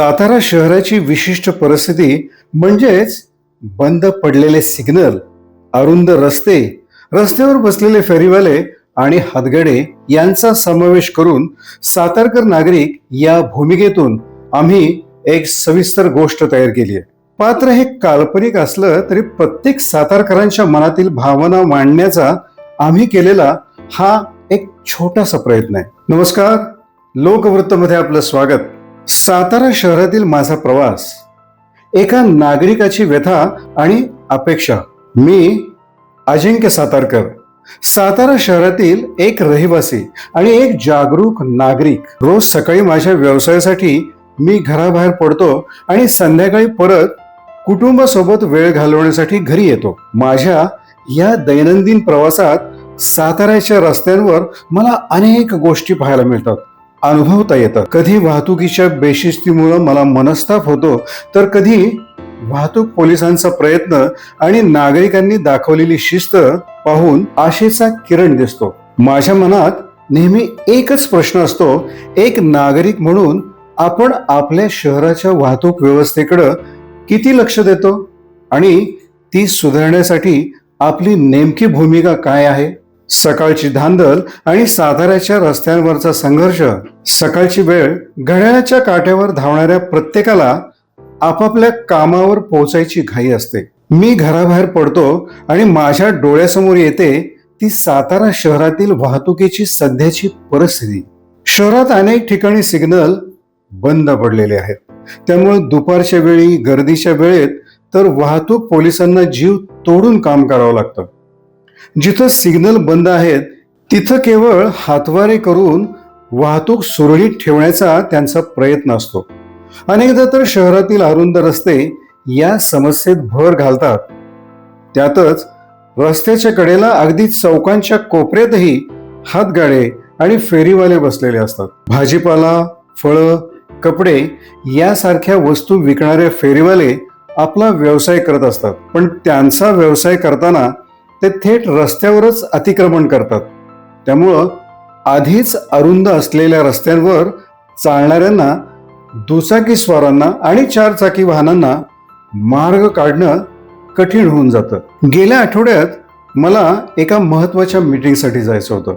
सातारा शहराची विशिष्ट परिस्थिती म्हणजेच बंद पडलेले सिग्नल अरुंद रस्ते रस्त्यावर बसलेले फेरीवाले आणि हातगडे यांचा समावेश करून सातारकर नागरिक या भूमिकेतून आम्ही एक सविस्तर गोष्ट तयार केली आहे. पात्र हे काल्पनिक असलं तरी प्रत्येक सातारकरांच्या मनातील भावना मांडण्याचा आम्ही केलेला हा एक छोटासा प्रयत्न आहे. नमस्कार. लोकवृत्तमध्ये आपलं स्वागत. सातारा शहरातील माझा प्रवास एका नागरिकाची व्यथा आणि अपेक्षा. मी अजिंक्य सातारकर सातारा शहरातील एक रहिवासी आणि एक जागरूक नागरिक. रोज सकाळी माझ्या व्यवसायासाठी मी घराबाहेर पडतो आणि संध्याकाळी परत कुटुंबासोबत वेळ घालवण्यासाठी घरी येतो. माझ्या या दैनंदिन प्रवासात साताऱ्याच्या रस्त्यांवर मला अनेक गोष्टी पाहायला मिळतात. अनुभवता येतात कधी वाहतुकीच्या बेशिस्तीमुळे मला मनस्ताप होतो तर कधी वाहतूक पोलिसांचा प्रयत्न आणि नागरिकांनी दाखवलेली शिस्त पाहून आशेचा किरण दिसतो. माझ्या मनात नेहमी एकच प्रश्न असतो एक नागरिक म्हणून आपण आपल्या शहराच्या वाहतूक व्यवस्थेकडं किती लक्ष देतो? आणि ती सुधारण्यासाठी आपली नेमकी भूमिका काय आहे? सकाळची धांदल आणि साताऱ्याच्या रस्त्यांवरचा संघर्ष सकाळची वेळ घड्याळाच्या काट्यावर धावणाऱ्या प्रत्येकाला आपापल्या कामावर पोहोचायची घाई असते. मी घराबाहेर पडतो आणि माझ्या डोळ्यासमोर येते ती सातारा शहरातील वाहतुकीची सध्याची परिस्थिती. शहरात अनेक ठिकाणी सिग्नल बंद पडलेले आहेत. त्यामुळे दुपारच्या वेळी गर्दीच्या वेळेत तर वाहतूक पोलिसांना जीव तोडून काम करावं लागतं. जिथं सिग्नल बंद आहेत तिथं केवळ हातवारे करून वाहतूक सुरळीत ठेवण्याचा त्यांचा प्रयत्न असतो. अनेकदा तर शहरातील अरुंद रस्ते या समस्येत भर घालतात. त्यातच रस्त्याच्या कडेला अगदी चौकांच्या कोपऱ्यातही हातगाडे आणि फेरीवाले बसलेले असतात. भाजीपाला फळं कपडे यासारख्या वस्तू विकणारे फेरीवाले आपला व्यवसाय करत असतात. पण त्यांचा व्यवसाय करताना ते थेट रस्त्यावरच अतिक्रमण करतात. त्यामुळं आधीच अरुंद असलेल्या रस्त्यांवर चालणाऱ्यांना दुचाकी स्वारांना आणि चारचाकी वाहनांना मार्ग काढणं कठीण होऊन जातं. गेल्या आठवड्यात मला एका महत्त्वाच्या मीटिंगसाठी जायचं होतं.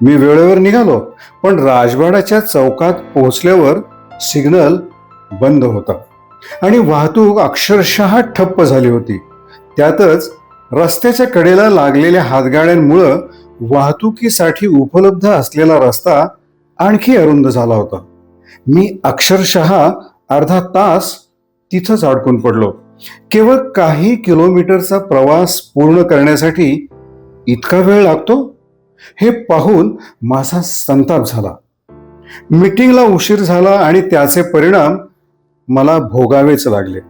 मी वेळेवर निघालो पण राजवाड्याच्या चौकात पोहोचल्यावर सिग्नल बंद होता. आणि वाहतूक अक्षरशः ठप्प झाली होती. त्यातच रस्त्याच्या कडेला लागलेल्या हातगाड्यांमुळं वाहतुकीसाठी उपलब्ध असलेला रस्ता आणखी अरुंद झाला होता. मी अक्षरशः अर्धा तास तिथंच अडकून पडलो. केवळ काही किलोमीटरचा प्रवास पूर्ण करण्यासाठी इतका वेळ लागतो? हे पाहून माझा संताप झाला. मीटिंगला उशीर झाला आणि त्याचे परिणाम मला भोगावेच लागले.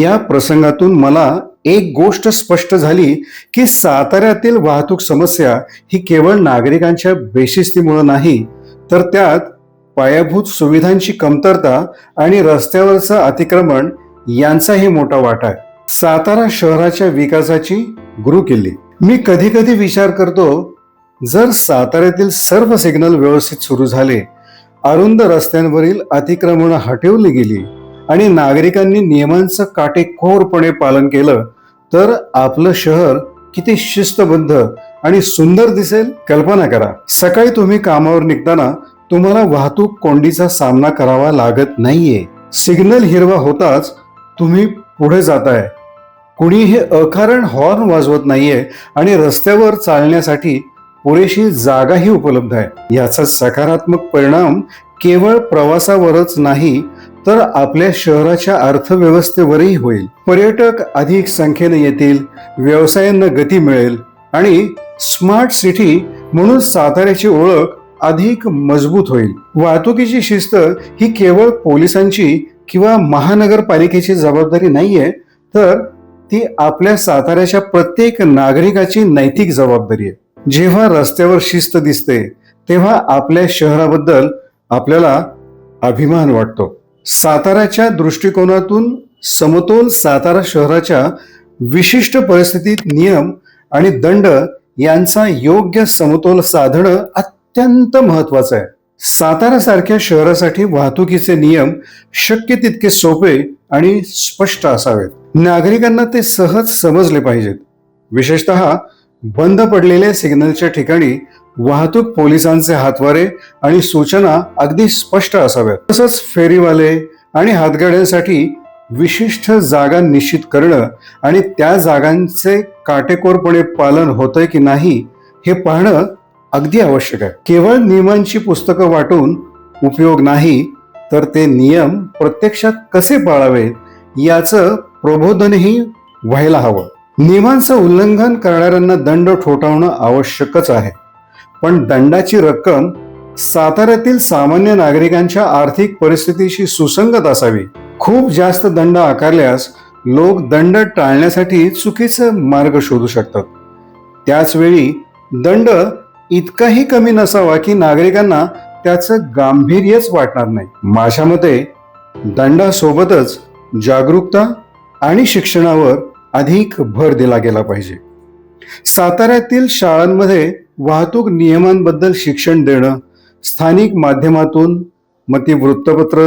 या प्रसंगातून मला एक गोष्ट स्पष्ट झाली की साताऱ्यातील वाहतूक समस्या ही केवळ नागरिकांच्या बेशिस्तीमुळे नाही तर त्यात पायाभूत सुविधांची कमतरता आणि रस्त्यावरचं अतिक्रमण यांचाही मोठा वाटा आहे. सातारा शहराच्या विकासाची गुरुकिल्ली मी कधी कधी विचार करतो जर साताऱ्यातील सर्व सिग्नल व्यवस्थित सुरू झाले अरुंद रस्त्यांवरील अतिक्रमण हटवली गेली आणि नागरिकांनी नियमांचं काटेकोरपणे पालन केलं तर आपलं शहर किती शिस्तबद्ध आणि सुंदर दिसेल कल्पना करा. सकाळी तुम्ही कामावर निघताना तुम्हाला वाहतूक कोंडीचा सामना करावा लागत नाहीये. सिग्नल हिरवा होताच तुम्ही पुढे जाताय. कुणी हे अकारण हॉर्न वाजवत नाहीये आणि रस्त्यावर चालण्यासाठी पुरेशी जागाही उपलब्ध आहे. याचा सकारात्मक परिणाम केवळ प्रवासावरच नाही तर आपल्या शहराच्या अर्थव्यवस्थेवरही होईल. पर्यटक अधिक संख्येने येतील व्यवसायांना गती मिळेल आणि स्मार्ट सिटी म्हणून साताऱ्याची ओळख अधिक मजबूत होईल. वाहतुकीची शिस्त ही केवळ पोलिसांची किंवा महानगरपालिकेची जबाबदारी नाहीये तर ती आपल्या साताऱ्याच्या प्रत्येक नागरिकाची नैतिक जबाबदारी आहे. जेव्हा रस्त्यावर शिस्त दिसते तेव्हा आपल्या शहराबद्दल आपल्याला अभिमान वाटतो. साताऱ्याच्या दृष्टिकोनातून समतोल सातारा शहराच्या विशिष्ट परिस्थितीत नियम आणि दंड यांचा योग्य समतोल साधणं अत्यंत महत्वाचं आहे. सातारासारख्या शहरासाठी वाहतुकीचे नियम शक्य तितके सोपे आणि स्पष्ट असावेत. नागरिकांना ते सहज समजले पाहिजेत. विशेषतः बंद पडलेल्या सिग्नलच्या ठिकाणी वाहतूक पोलिसांचे हातवारे आणि सूचना अगदी स्पष्ट असाव्यात. तसंच फेरीवाले आणि हातगाड्यांसाठी विशिष्ट जागा निश्चित करणं आणि त्या जागांचे काटेकोरपणे पालन होतंय की नाही हे पाहणं अगदी आवश्यक आहे. केवळ नियमांची पुस्तकं वाटून उपयोग नाही तर ते नियम प्रत्यक्षात कसे पाळावेत याचं प्रबोधनही व्हायला हवं. नियमांचं उल्लंघन करणाऱ्यांना दंड ठोठावणं आवश्यकच आहे. पण दंडाची रक्कम साताऱ्यातील सामान्य नागरिकांच्या आर्थिक परिस्थितीशी सुसंगत असावी. खूप जास्त दंड आकारल्यास लोक दंड टाळण्यासाठी चुकीचे मार्ग शोधू शकतात. त्याचवेळी दंड इतकाही कमी नसावा की नागरिकांना त्याचं गांभीर्यच वाटणार नाही. माझ्या मते दंडासोबतच जागरूकता आणि शिक्षणावर अधिक भर दिला गेला पाहिजे. साताऱ्यातील शाळांमध्ये वाहतूक नियमांबद्दल शिक्षण देणं स्थानिक माध्यमातून मग ती वृत्तपत्र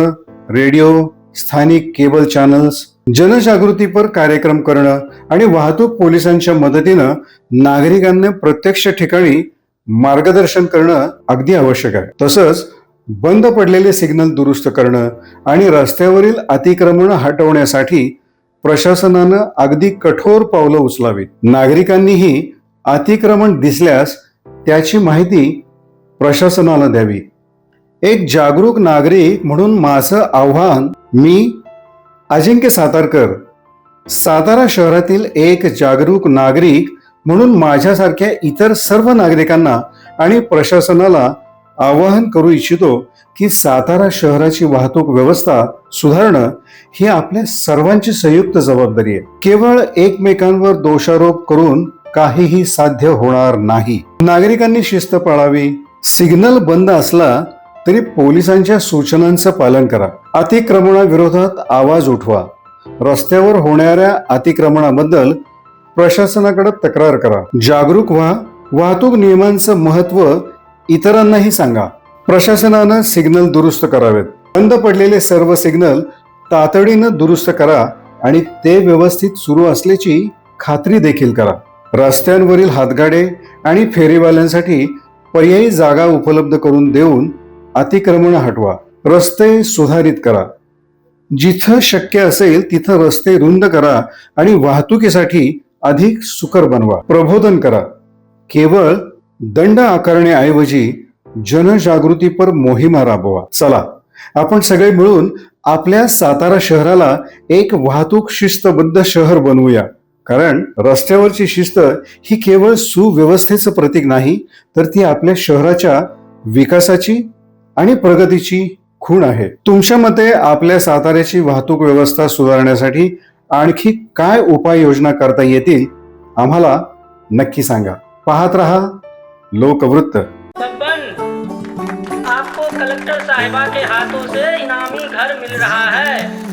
रेडिओ स्थानिक केबल चॅनल्स जनजागृतीपर कार्यक्रम करणं आणि वाहतूक पोलिसांच्या मदतीनं नागरिकांना प्रत्यक्ष ठिकाणी मार्गदर्शन करणं अगदी आवश्यक आहे. तसंच बंद पडलेले सिग्नल दुरुस्त करणं आणि रस्त्यावरील अतिक्रमण हटवण्यासाठी प्रशासनानं अगदी कठोर पावलं उचलावीत. नागरिकांनीही अतिक्रमण दिसल्यास त्याची माहिती प्रशासनाला द्यावी. एक जागरूक नागरिक म्हणून माझं आव्हान मी अजिंक्य सातारकर सातारा शहरातील एक जागरूक नागरिक म्हणून माझ्यासारख्या इतर सर्व नागरिकांना आणि प्रशासनाला आवाहन करू इच्छितो की सातारा शहराची वाहतूक व्यवस्था सुधारणं ही आपल्या सर्वांची संयुक्त जबाबदारी आहे. केवळ एकमेकांवर दोषारोप करून काहीही साध्य होणार नाही. नागरिकांनी शिस्त पाळावी. सिग्नल बंद असला तरी पोलिसांच्या सूचनांचं पालन करा. अतिक्रमणाविरोधात आवाज उठवा. रस्त्यावर होणाऱ्या अतिक्रमणाबद्दल प्रशासनाकडे तक्रार करा. जागरूक व्हा. वाहतूक नियमांचं महत्त्व इतरांनाही सांगा. प्रशासनानं सिग्नल दुरुस्त करावेत. बंद पडलेले सर्व सिग्नल तातडीनं दुरुस्त करा आणि ते व्यवस्थित सुरू असल्याची खात्री देखील करा. रस्त्यांवरील हातगाडे आणि फेरीवाल्यांसाठी पर्यायी जागा उपलब्ध करून देऊन अतिक्रमण हटवा. रस्ते सुधारित करा. जिथं शक्य असेल तिथं रस्ते रुंद करा आणि वाहतुकीसाठी अधिक सुकर बनवा. प्रबोधन करा. केवळ दंड आकारण्याऐवजी जनजागृतीपर मोहिमा राबवा. चला आपण सगळे मिळून आपल्या सातारा शहराला एक वाहतूक शिस्तबद्ध शहर बनवूया. कारण रस्त्यावरची शिस्त ही केवळ सुव्यवस्थेचं प्रतीक नाही तर ती आपल्या शहराच्या विकासाची आणि प्रगतीची खूण आहे. तुमच्या मते आपल्या साताऱ्याची वाहतूक व्यवस्था सुधारण्यासाठी आणखी काय उपाययोजना करता येतील आम्हाला नक्की सांगा. पाहत रहा लोकवृत्त. आपको कलेक्टर साहिबा के हाथों से इनामी घर मिल रहा है।